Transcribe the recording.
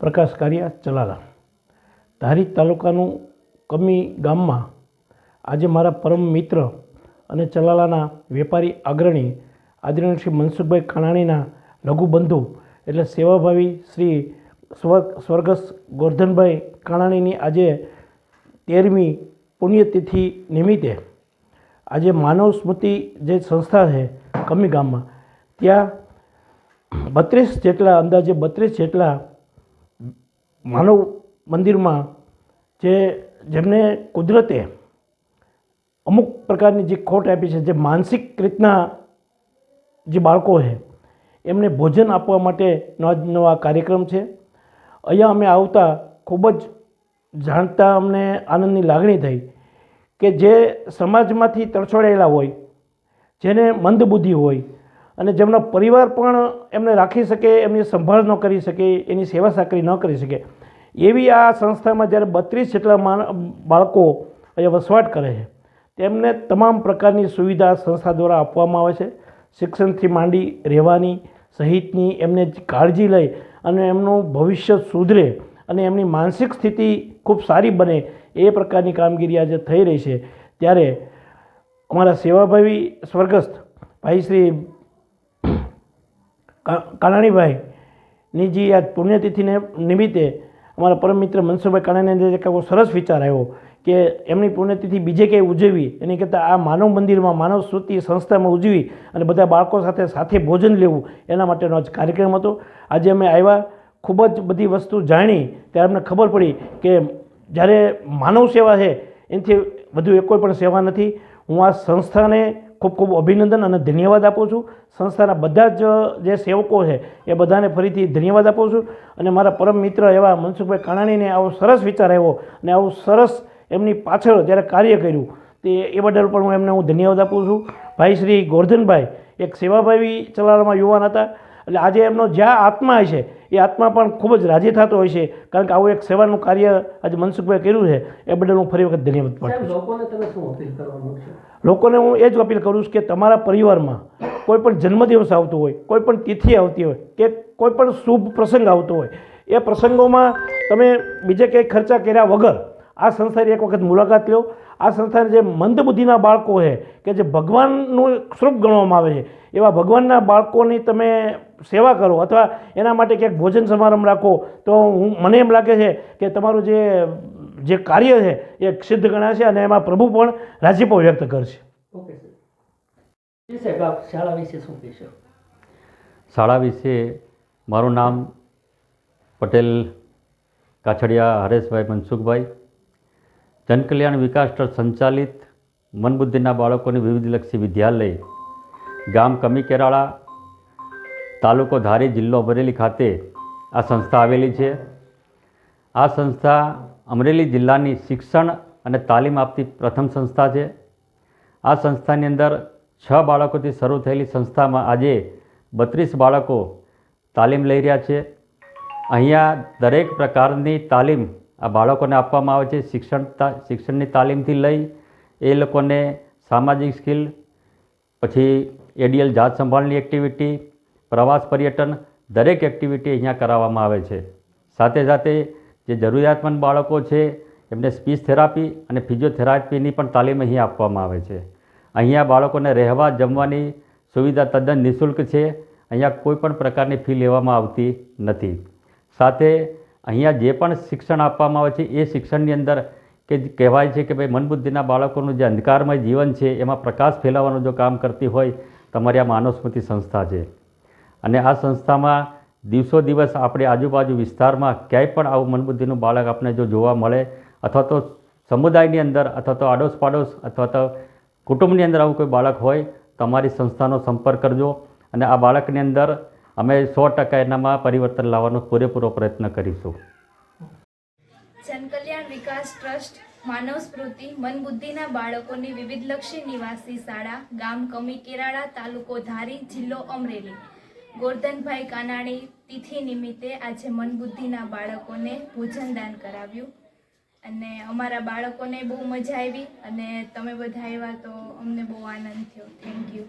પ્રકાશ કારિયા ચલાલા. ધારી તાલુકાનું કમી ગામમાં આજે મારા પરમ મિત્ર અને ચલાલાના વેપારી અગ્રણી આદરણીય શ્રી મનસુખભાઈ ખાણાણીના લઘુબંધુ એટલે સેવાભાવી શ્રી સ્વર્ગ, સ્વર્ગસ્થ ગોરધનભાઈ ખાણાણીની આજે તેરમી પુણ્યતિથિ નિમિત્તે આજે માનવ સ્મૃતિ જે સંસ્થા છે કમી ગામમાં, ત્યાં બત્રીસ જેટલા અંદાજે બત્રીસ જેટલા માનવ મંદિરમાં જે જેમને કુદરતે અમુક પ્રકારની જે ખોટ આપી છે, જે માનસિક રીતના જે બાળકો છે, એમને ભોજન આપવા માટેનો આજનો આ કાર્યક્રમ છે. અહીંયા અમે આવતા ખૂબ જ જાણતા અમને આનંદની લાગણી થઈ કે જે સમાજમાંથી તરછોડાયેલા હોય, જેને મંદબુદ્ધિ હોય અને જેમનો પરિવાર પણ એમને રાખી શકે, એમની સંભાળ ન કરી શકે, એની સેવા સાકરી ન કરી શકે, એવી આ સંસ્થામાં જ્યારે બત્રીસ જેટલા બાળકો અહીંયા વસવાટ કરે છે, તેમને તમામ પ્રકારની સુવિધા સંસ્થા દ્વારા આપવામાં આવે છે. શિક્ષણથી માંડી રહેવાની, સહિતની એમને કાળજી લઈ અને એમનું ભવિષ્ય સુધરે અને એમની માનસિક સ્થિતિ ખૂબ સારી બને એ પ્રકારની કામગીરી આજે થઈ રહી છે. ત્યારે અમારા સેવાભાવી સ્વર્ગસ્થ ભાઈ શ્રી કાનાણીભાઈની જે આ પુણ્યતિથિને નિમિત્તે અમારા પરમ મિત્ર મનસુખભાઈ કાનાણીને અંદર એક સરસ વિચાર આવ્યો કે એમની પુણ્યતિથિ બીજે ક્યાંય ઉજવી એની કરતાં આ માનવ મંદિરમાં, માનવ સ્મૃતિ સંસ્થામાં ઉજવી અને બધા બાળકો સાથે સાથે ભોજન લેવું, એના માટેનો આજ કાર્યક્રમ હતો. આજે અમે આવ્યા, ખૂબ જ બધી વસ્તુ જાણી, ત્યારે અમને ખબર પડી કે જ્યારે માનવ સેવા છે, એનાથી વધુ એક કોઈ પણ સેવા નથી. હું આ સંસ્થાને ખૂબ ખૂબ અભિનંદન અને ધન્યવાદ આપું છું. સંસ્થાના બધા જ, જે સેવકો છે, એ બધાને ફરીથી ધન્યવાદ આપું છું. અને મારા પરમ મિત્ર એવા મનસુખભાઈ કાણાણીને આવો સરસ વિચાર આવ્યો અને આવું સરસ એમની પાછળ જ્યારે કાર્ય કર્યું, તે એ બદલ પણ હું એમને હું ધન્યવાદ આપું છું. ભાઈ શ્રી ગોરધનભાઈ એક સેવાભાવી ચલાવવામાં યુવાન હતા. એટલે આજે એમનો જ્યાં આત્મા છે એ આત્મા પણ ખૂબ જ રાજી થતો હોય છે કારણ કે આવું એક સેવાનું કાર્ય આજે મનસુખભાઈ કર્યું છે એ બદલ હું ફરી વખત ધન્યવાદ પાઠવું લોકોને હું એ જ અપીલ કરું છું કે તમારા પરિવારમાં કોઈ પણ જન્મદિવસ આવતો હોય કોઈ પણ તિથિ આવતી હોય કે કોઈ પણ શુભ પ્રસંગ આવતો હોય એ પ્રસંગોમાં તમે બીજે કંઈ ખર્ચા કર્યા વગર આ સંસ્થાની એક વખત મુલાકાત લો. આ સંસ્થાને જે મંદબુદ્ધિના બાળકો છે કે જે ભગવાનનું સ્વરૂપ ગણવામાં આવે છે એવા ભગવાનના બાળકોની તમે સેવા કરો અથવા એના માટે ક્યાંક ભોજન સમારંભ રાખો તો હું મને એમ લાગે છે કે તમારું જે જે કાર્ય છે એ સિદ્ધ ગણાશે અને એમાં પ્રભુ પણ રાજીપો વ્યક્ત કરશે. ઓકે સાહેબ આપ શાળા વિશે શું કહેશો? શાળા વિશે મારું નામ પટેલ કાછડિયા હરેશભાઈ મનસુખભાઈ. જનકલ્યાણ વિકાસ ટ્રસ્ટ સંચાલિત મનબુદ્ધિના બાળકોની વિવિધલક્ષી વિદ્યાલય ગામ કમી કેરાળા તાલુકો ધારી જિલ્લો અમરેલી ખાતે આ સંસ્થા આવેલી છે. આ સંસ્થા અમરેલી જિલ્લાની શિક્ષણ અને તાલીમ આપતી પ્રથમ સંસ્થા છે. આ સંસ્થાની અંદર છ બાળકોથી શરૂ થયેલી સંસ્થામાં આજે બત્રીસ બાળકો તાલીમ લઈ રહ્યા છે. અહીંયા દરેક પ્રકારની તાલીમ આ બાળકોને આપવામાં આવે છે. શિક્ષણ શિક્ષણની તાલીમથી લઈ એ લોકોને સામાજિક સ્કિલ, પછી એડીએલ જાત સંભાળની એક્ટિવિટી પ્રવાસ પર્યટન દરેક એક્ટિવિટી અહીંયા કરાવવામાં આવે છે. સાથે સાથે જે જરૂરિયાતમંદ બાળકો છે, એમને સ્પીચ થેરાપી અને ફિઝિયોથેરાપીની પણ તાલીમ અહીં આપવામાં આવે છે. અહીંયા બાળકોને રહેવા, જમવાની સુવિધા તદ્દન નિઃશુલ્ક છે. અહીંયા કોઈ પણ પ્રકારની ફી લેવામાં આવતી નથી. સાથે અહીંયા જે પણ શિક્ષણ આપવામાં આવે છે, એ શિક્ષણની અંદર કે કહેવાય છે કે ભાઈ મનબુદ્ધિના બાળકોનું જે અંધકારમય જીવન છે, એમાં પ્રકાશ ફેલાવવાનું જો કામ કરતી હોય, તમારી આ માનવ સ્મૃતિ સંસ્થા છે. અને આ સંસ્થામાં દિવસો દિવસ આપણે આજુબાજુ વિસ્તારમાં ક્યાંય પણ આવું મનબુદ્ધિનું બાળક આપણે જો જોવા મળે, અથવા તો સમુદાયની અંદર, અથવા તો આડોશ પાડોશ અથવા તો કુટુંબની અંદર આવું કોઈ બાળક હોય, તમારી સંસ્થાનો સંપર્ક કરજો અને આ બાળકની અંદર અમે સો ટકા એનામાં પરિવર્તન લાવવાનો પૂરેપૂરો પ્રયત્ન કરીશું. જનકલ્યાણ વિકાસ ટ્રસ્ટ, માનવ સ્મૃતિ, મનબુદ્ધિના બાળકોની વિવિધલક્ષી નિવાસી શાળા, ગામ કમી કેરાળા તાલુકો ધારી, જિલ્લો અમરેલી. ગોરધનભાઈ કાનાણી તિથિ નિમિત્તે આજે મનબુદ્ધિના બાળકોને ભોજનદાન કરાવ્યું. અને અમારા બાળકોને બહુ મજા આવી અને તમે બધા આવ્યા તો અમને બહુ આનંદ થયો. Thank you